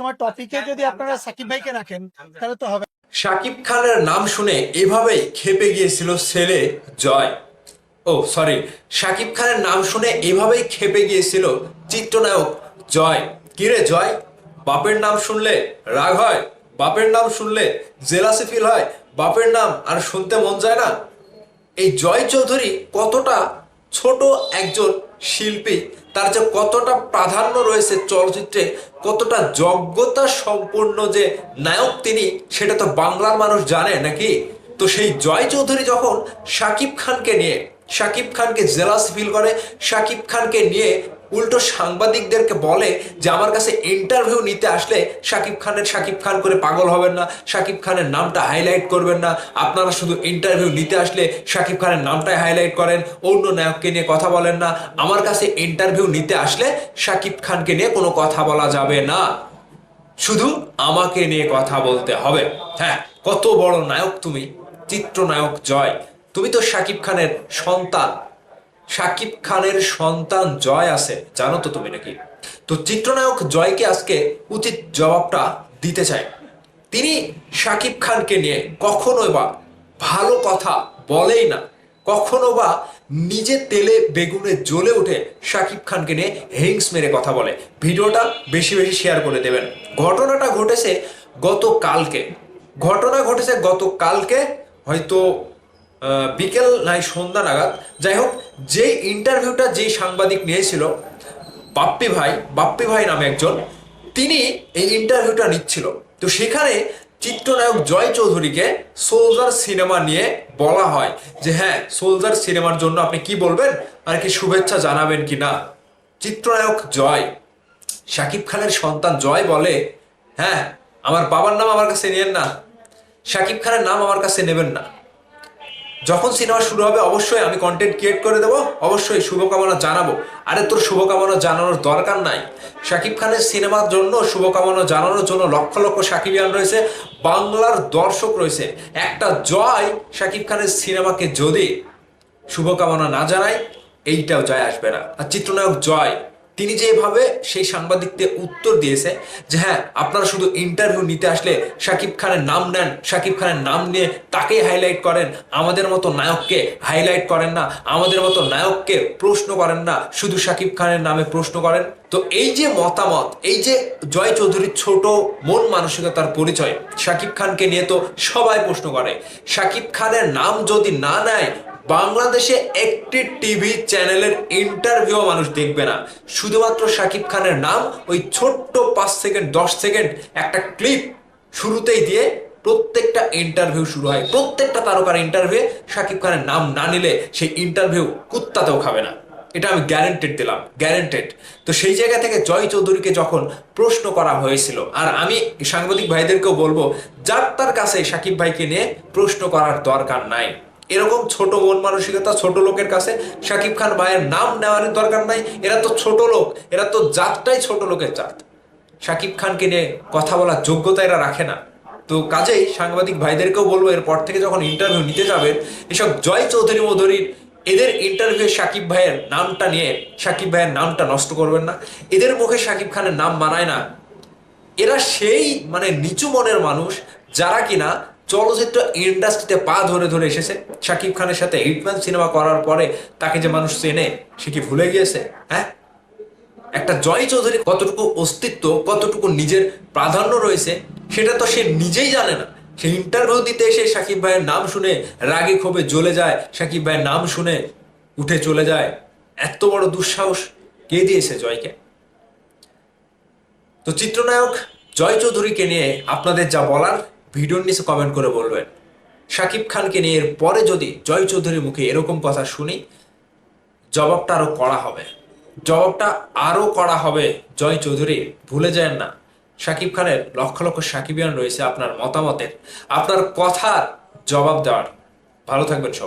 সবসময় টপিকে যদি আপনারা সাকিব ভাইকে রাখেন তাহলে তো হবে। শাকিব খানের নাম শুনে এভাবেই খেপে গিয়েছিল ছেলে জয়। ও সরি শাকিব খানের নাম শুনে এভাবেই খেপে গিয়েছিল চিত্রনায়ক জয়। কিরে জয়? বাপের নাম শুনলে রাগ হয়? বাপের নাম শুনলে জেলাসি ফিল হয়? বাপের নাম আর শুনতে মন যায় না? এই জয় চৌধুরী কতটা ছোট একজন শিল্পী তার যে কতটা প্রাধান্য রয়েছে চলচ্চিত্রে, কতটা যোগ্যতা সম্পূর্ণ যে নায়ক তিনি, সেটা তো বাংলার মানুষ জানে, নাকি? তো সেই জয় চৌধুরী যখন সাকিব খানকে নিয়ে শাকিব খানকে জেলাস ফিল করে। শাকিব খানকে নিয়ে উল্টো সাংবাদিকদেরকে বলে যে, আমার কাছে ইন্টারভিউ নিতে আসলে শাকিব খানের শাকিব খান করে পাগল হবেন না। শাকিব খানের নামটা হাইলাইট করবেন না। আপনারা শুধু ইন্টারভিউ নিতে আসলে শাকিব খানের নামটাই হাইলাইট করেন। অন্য নায়ককে নিয়ে কথা বলেন না। আমার কাছে ইন্টারভিউ নিতে আসলে শাকিব খানকে নিয়ে কোনো কথা বলা যাবে না। শুধু আমাকে নিয়ে কথা বলতে হবে। হ্যাঁ কত বড় নায়ক তুমি। চিত্রনায়ক জয়। তুমি তো শাকিব খানের সন্তান। শাকিব খানের সন্তান জয় আছে জানো তো তুমি নাকি? তো চিত্রনায়ক জয়কে আজকে উচিত জবাবটা দিতে চাই। তিনি শাকিব খানকে নিয়ে কখনোই বা ভালো কথা বলেই না। কখনো বা নিজে তেলে বেগুনে জ্বলে উঠে শাকিব খানকে নিয়ে হিংস মেরে কথা বলে। ভিডিওটা বেশি বেশি শেয়ার করে দেবেন। ঘটনাটা ঘটেছে গতকালকে। ঘটনা ঘটেছে গতকালকে হয়তো আহ, বিকেল নাই সন্ধ্যা নাগাদ। যাই হোক যে ইন্টারভিউটা যেই সাংবাদিক নিয়েছিল, বাপ্পি ভাই বাপ্পি ভাই নামে একজন, তিনি এই ইন্টারভিউটা নিচ্ছিল। তো সেখানে চিত্রনায়ক জয় চৌধুরীকে সোলজার সিনেমা নিয়ে বলা হয় যে হ্যাঁ সোলজার সিনেমার জন্য আপনি কি বলবেন? আর কি শুভেচ্ছা জানাবেন কি না? চিত্রনায়ক জয়, শাকিব খানের সন্তান জয় বলে হ্যাঁ আমার বাবার নাম আমার কাছে নিয়েন না। শাকিব খানের নাম আমার কাছে নেবেন না। যখন সিনেমা শুরু হবে, অবশ্যই আমি কন্টেন্ট ক্রিয়েট করে দেবো। অবশ্যই শুভকামনা জানাব। আরে তোর শুভকামনা জানানোর দরকার নাই। শাকিব খানের সিনেমার জন্য শুভকামনা জানানোর জন্য লক্ষ লক্ষ সাকিবিয়ান রয়েছে, বাংলার দর্শক রয়েছে। একটা জয় শাকিব খানের সিনেমাকে যদি শুভকামনা না জানায়, এইটাও জয় আসবে না। আর চিত্রনায়ক জয় তিনি যেভাবে সেই সাংবাদিকদের উত্তর দিয়েছে যে হ্যাঁ আপনারা শুধু ইন্টারভিউ নিতে আসলে শাকিব খানের নাম নেন, শাকিব খানের নাম নিয়ে তাকেই হাইলাইট করেন, আমাদের মতো নায়ককে হাইলাইট করেন না, আমাদের মতো নায়ককে প্রশ্ন করেন না, শুধু শাকিব খানের নামে প্রশ্ন করেন। তো এই যে মতামত, এই যে জয় চৌধুরীর ছোট মন মানসিকতার পরিচয়, শাকিব খানকে নিয়ে তো সবাই প্রশ্ন করে। শাকিব খানের নাম যদি না নেয় বাংলাদেশে একটি টিভি চ্যানেলের ইন্টারভিউ মানুষ দেখবে না। শুধুমাত্র শাকিব খানের নাম, ওই ছোট্ট পাঁচ সেকেন্ড, দশ সেকেন্ড একটা ক্লিপ শুরুতেই দিয়ে প্রত্যেকটা ইন্টারভিউ শুরু হয়। প্রত্যেকটা তারকার ইন্টারভিউ শাকিব খানের নাম না নিলে সেই ইন্টারভিউ কুত্তাতেও খাবে না। এটা আমি গ্যারেন্টেড দিলাম গ্যারেন্টেড তো সেই জায়গা থেকে জয় চৌধুরীকে যখন প্রশ্ন করা হয়েছিল, আর আমি সাংবাদিক ভাইদেরকেও বলব, যার তার কাছে সাকিব ভাইকে নিয়ে প্রশ্ন করার দরকার নাই। এরকম ছোট মন মানসিকতা, ছোট লোকের কাছে সাকিব খান ভাইয়ের নাম নেওয়ার দরকার নাই। এরা তো ছোট লোক, এরা তো জাতটাই ছোট লোকের জাত। সাকিব খানকে নিয়ে কথা বলার যোগ্যতা এরা রাখে না। তো কাজেই সাংবাদিক ভাইদেরকেও বলব, এরপর থেকে যখন ইন্টারভিউ নিতে যাবেন, এসব জয় চৌধুরী মধুরীর এদের ইন্টারভিউ সাকিব ভাইয়ের নামটা নিয়ে সাকিব ভাইয়ের নামটা নষ্ট করবেন না। এদের মুখে সাকিব খানের নাম মানায় না। এরা সেই মানে নিচু মনের মানুষ, যারা কিনা চলচ্চিত্র ইন্ডাস্ট্রিতে পা ধরে ধরে এসেছে। শাকিব খানের সাথে হিটম্যান সিনেমা করার পরে তাকে যে মানুষ চেনে, সে কি ভুলে গিয়েছে? হ্যাঁ? একটা জয় চৌধুরী কতটুকু অস্তিত্ব, কতটুকু নিজের প্রাধান্য রয়েছে, সেটা তো সে নিজেই জানে না। সে ইন্টারভিউ দিতে এসে সাকিব ভাইয়ের নাম শুনে রাগে ক্ষোভে জ্বলে যায় সাকিব ভাইয়ের নাম শুনে উঠে চলে যায়। এত বড় দুঃসাহস কে দিয়েছে জয়কে? তো চিত্রনায়ক জয় চৌধুরীকে নিয়ে আপনাদের যা বলার ভিডিওর নিচে কমেন্ট করে বলবেন। শাকিব খানকে নিয়ে এর পরে যদি জয় চৌধুরীর মুখে এরকম কথা শুনি, জবাবটা আরও কড়া হবে। জবাবটা আরও কড়া হবে। জয় চৌধুরী, ভুলে যায় না। শাকিব খানের লক্ষ লক্ষ সাকিবিয়ান রয়েছে আপনার মতামতের। আপনার কথার জবাব দেওয়ার। ভালো থাকবেন সবাই।